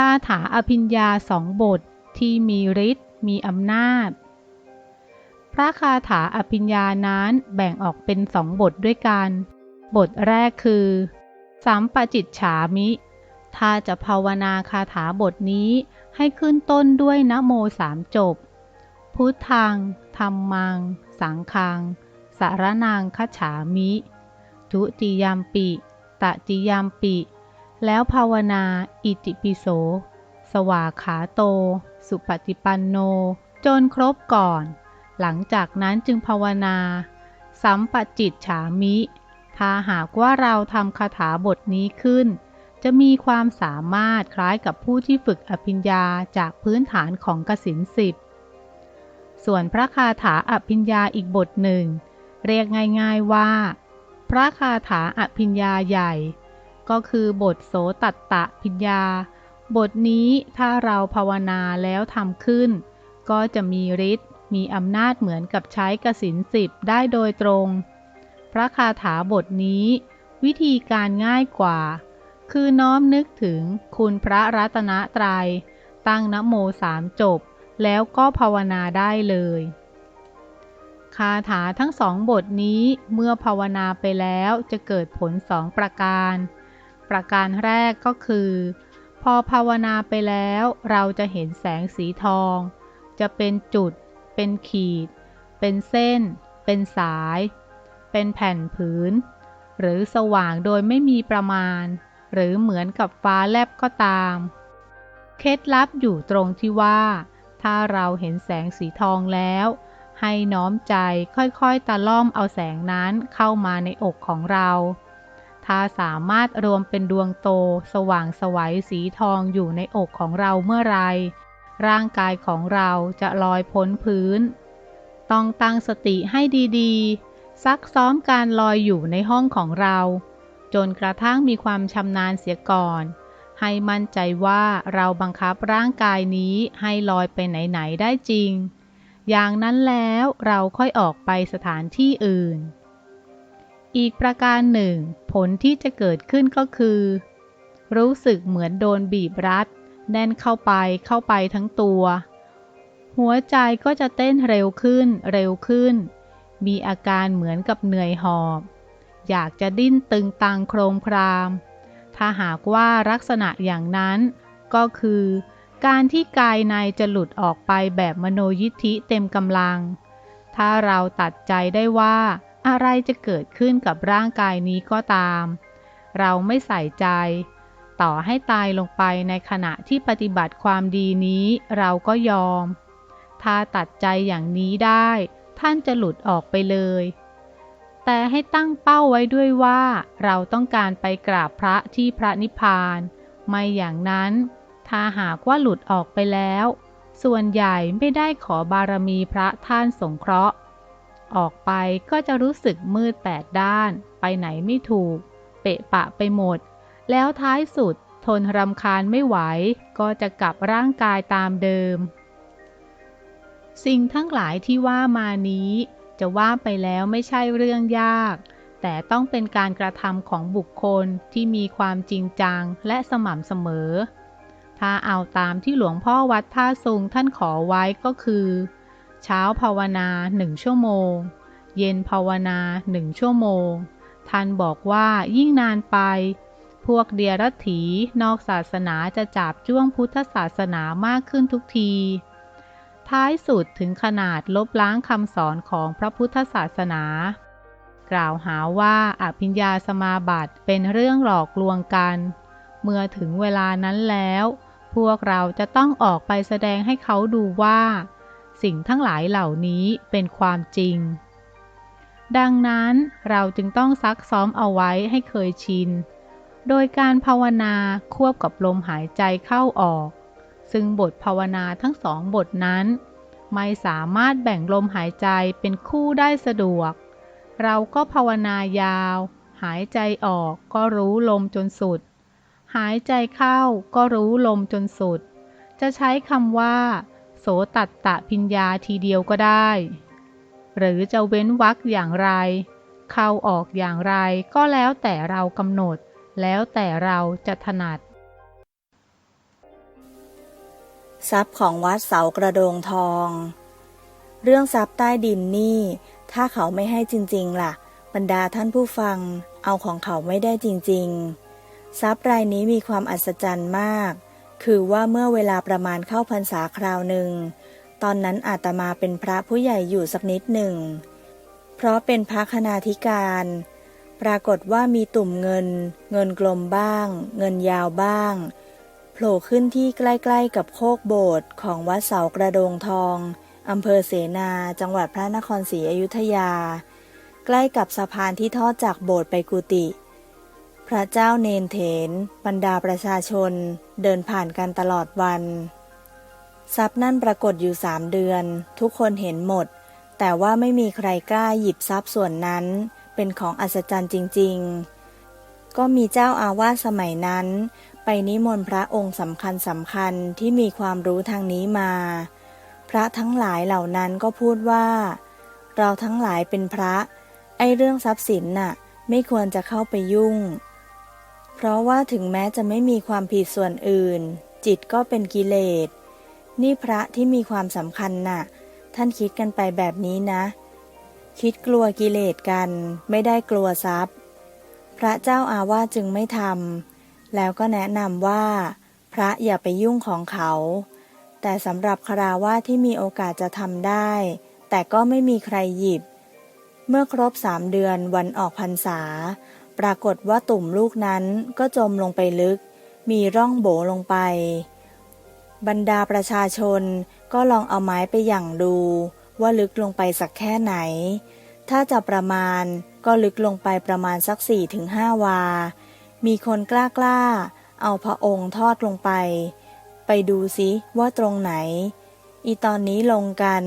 คาถาอภิญญาสองบทที่มีฤทธิ์มีอำนาจ พระคาถาอภิญญานั้นแบ่งออกเป็นสองบทด้วยกัน บทแรกคือสัมปจิตฉามิ ถ้าจะภาวนาคาถาบทนี้ให้ขึ้นต้นด้วยนะโมสามจบ พุทธังธรรมัง สังฆัง สารนางคฉามิ ทุติยามปิ ตติยามปิ แล้วภาวนาอิติปิโส สวาขาโต สุปฏิปันโน จนครบก่อน หลังจากนั้นจึงภาวนา สัมปจิตฉามิ ถ้าหากว่าเราทำคาถาบทนี้ขึ้น จะมีความสามารถคล้ายกับผู้ที่ฝึกอภิญญาจากพื้นฐานของกสินสิบ ส่วนพระคาถาอภิญญาอีกบทหนึ่ง เรียกง่ายๆว่า พระคาถาอภิญญาใหญ่ ก็คือบทโสตัตตะพิญญา บทนี้ถ้าเราภาวนาแล้วทำขึ้น ก็จะมีฤทธิ์มีอำนาจเหมือนกับใช้กสินสิบได้โดยตรง พระคาถาบทนี้ วิธีการง่ายกว่า คือน้อมนึกถึงคุณพระรัตนตรยัย ตั้งนโมสามจบ แล้วก็ภาวนาได้เลยคาถาทั้งสองบทนี้เมื่อภาวนาไปแล้วจะเกิดผลสองประการ ประการแรกก็คือ พอภาวนาไปแล้วเราจะเห็นแสงสีทอง จะเป็นจุด เป็นขีด เป็นเส้น เป็นสาย เป็นแผ่นผืน หรือสว่างโดยไม่มีประมาณ หรือเหมือนกับฟ้าแลบก็ตาม เคล็ดลับอยู่ตรงที่ว่า ถ้าเราเห็นแสงสีทองแล้วให้น้อมใจค่อยๆ ตะล่อมเอาแสงนั้นเข้ามาในอกของเรา ถ้าสามารถรวมเป็นดวงโต สว่างสวัยสีทองอยู่ในอกของเราเมื่อไรร่างกายของเราจะลอยพ้นพื้น ต้องตั้งสติให้ดีๆ ซักซ้อมการลอยอยู่ในห้องของเรา จนกระทั่งมีความชำนาญเสียก่อน ให้มั่นใจว่าเราบังคับร่างกายนี้ให้ลอยไปไหน ๆ ได้จริง อย่างนั้นแล้วเราค่อยออกไปสถานที่อื่น อีกประการหนึ่ง ผลที่จะเกิดขึ้นก็คือ รู้สึกเหมือนโดนบีบรัด แน่นเข้าไปเข้าไปทั้งตัว หัวใจก็จะเต้นเร็วขึ้นเร็วขึ้น มีอาการเหมือนกับเหนื่อยหอบ อยากจะดิ้นตึงตังโครมคราม ถ้าหากว่าลักษณะอย่างนั้น ก็คือ การที่กายในจะหลุดออกไปแบบมโนยิทธิเต็มกำลัง ถ้าเราตัดใจได้ว่า อะไรจะเกิดขึ้นกับร่างกายนี้ก็ตาม เราไม่ใส่ใจ ต่อให้ตายลงไปในขณะที่ปฏิบัติความดีนี้เราก็ยอม ถ้าตัดใจอย่างนี้ได้ ท่านจะหลุดออกไปเลย แต่ให้ตั้งเป้าไว้ด้วยว่า เราต้องการไปกราบพระที่พระนิพพาน ไม่อย่างนั้น ถ้าหากว่าหลุดออกไปแล้ว ส่วนใหญ่ไม่ได้ขอบารมีพระท่านสงเคราะห์ ออกไปก็จะรู้สึกมืดแปดด้าน ไปไหนไม่ถูก เปะปะไปหมด แล้วท้ายสุดทนรำคาญไม่ไหว ก็จะกลับร่างกายตามเดิม สิ่งทั้งหลายที่ว่ามานี้ จะว่าไปแล้วไม่ใช่เรื่องยาก แต่ต้องเป็นการกระทำของบุคคลที่มีความจริงจังและสม่ำเสมอ ถ้าเอาตามที่หลวงพ่อวัดท่าซุงท่านขอไว้ก็คือ เช้าภาวนาหนึ่งชั่วโมง เย็นภาวนาหนึ่งชั่วโมง ท่านบอกว่ายิ่งนานไป พวกเดียรถีนอกศาสนาจะจับจ้วงพุทธศาสนามากขึ้นทุกที ท้ายสุดถึงขนาดลบล้างคำสอนของพระพุทธศาสนากล่าวหาว่าอภิญญาสมาบัติเป็นเรื่องหลอกลวงกัน เมื่อถึงเวลานั้นแล้ว พวกเราจะต้องออกไปแสดงให้เขาดูว่า สิ่งทั้งหลายเหล่านี้เป็นความจริง ดังนั้นเราจึงต้องซักซ้อมเอาไว้ให้เคยชิน โดยการภาวนาควบกับลมหายใจเข้าออก ซึ่งบทภาวนาทั้งสองบทนั้น ไม่สามารถแบ่งลมหายใจเป็นคู่ได้สะดวก เราก็ภาวนายาว หายใจออกก็รู้ลมจนสุด หายใจเข้าก็รู้ลมจนสุด จะใช้คำว่า สตัตตะพิญญาทีเดียวก็ได้ หรือจะเว้นวรรคอย่างไร เข้าออกอย่างไรก็แล้วแต่เรากำหนด แล้วแต่เราจะถนัด ทรัพย์ของวัดเสากระโดงทอง เรื่องทรัพย์ใต้ดินนี่ ถ้าเขาไม่ให้จริง ๆ ล่ะ บรรดาท่านผู้ฟัง เอาของเขาไม่ได้จริง ๆ ทรัพย์รายนี้มีความอัศจรรย์มาก คือว่าเมื่อเวลาประมาณเข้าพรรษาคราวหนึ่ง ตอนนั้นอาตมาเป็นพระผู้ใหญ่อยู่สักนิดหนึ่ง เพราะเป็นพระคณาธิการ ปรากฏว่ามีตุ่มเงิน เงินกลมบ้าง เงินยาวบ้างโผล่ขึ้นที่ใกล้ๆกับโคกโบสถ์ของวัดเสากระโดงทองอำเภอเสนา จังหวัดพระนครศรีอยุธยา ใกล้กับสะพานที่ทอดจากโบสถ์ไปกุฏิ พระเจ้าเนนเถน บรรดาประชาชนเดินผ่านกันตลอดวัน ทรัพย์นั่นปรากฏอยู่สามเดือน ทุกคนเห็นหมด แต่ว่าไม่มีใครกล้าหยิบทรัพย์ส่วนนั้น เป็นของอัศจรรย์จริง ๆ ก็มีเจ้าอาวาสสมัยนั้น ไปนิมนต์พระองค์สำคัญสำคัญที่มีความรู้ทางนี้มา พระทั้งหลายเหล่านั้นก็พูดว่า เราทั้งหลายเป็นพระ ไอเรื่องทรัพย์สินน่ะ ไม่ควรจะเข้าไปยุ่ง เพราะว่าถึงแม้จะไม่มีความผิดส่วนอื่น จิตก็เป็นกิเลส นี่พระที่มีความสำคัญน่ะ ท่านคิดกันไปแบบนี้นะ คิดกลัวกิเลสกัน ไม่ได้กลัวทรัพย์ พระเจ้าอาวาสจึงไม่ทำแล้วก็แนะนำว่า พระอย่าไปยุ่งของเขา แต่สำหรับคราวาที่มีโอกาสจะทำได้ แต่ก็ไม่มีใครหยิบ เมื่อครบสามเดือนวันออกพรรษา ปรากฏว่าตุ่มลูกนั้นก็จมลงไปลึก มีร่องโบลงไป บรรดาประชาชนก็ลองเอาไม้ไปหยั่งดู ว่าลึกลงไปสักแค่ไหน ถ้าจะประมาณก็ลึกลงไปประมาณสัก4ี่ถึงห้าวา มีคนกล้ากล้าเอาพระองค์ทอดลงไป ไปดูซิว่าตรงไหน อีตอนนี้ลงกัน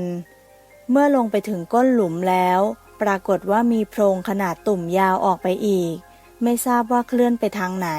เมื่อลงไปถึงก้นหลุมแล้ว ปรากฏว่ามีโพรงขนาดตุ่มยาวออกไปอีก ไม่ทราบว่าเคลื่อนไปทางไหน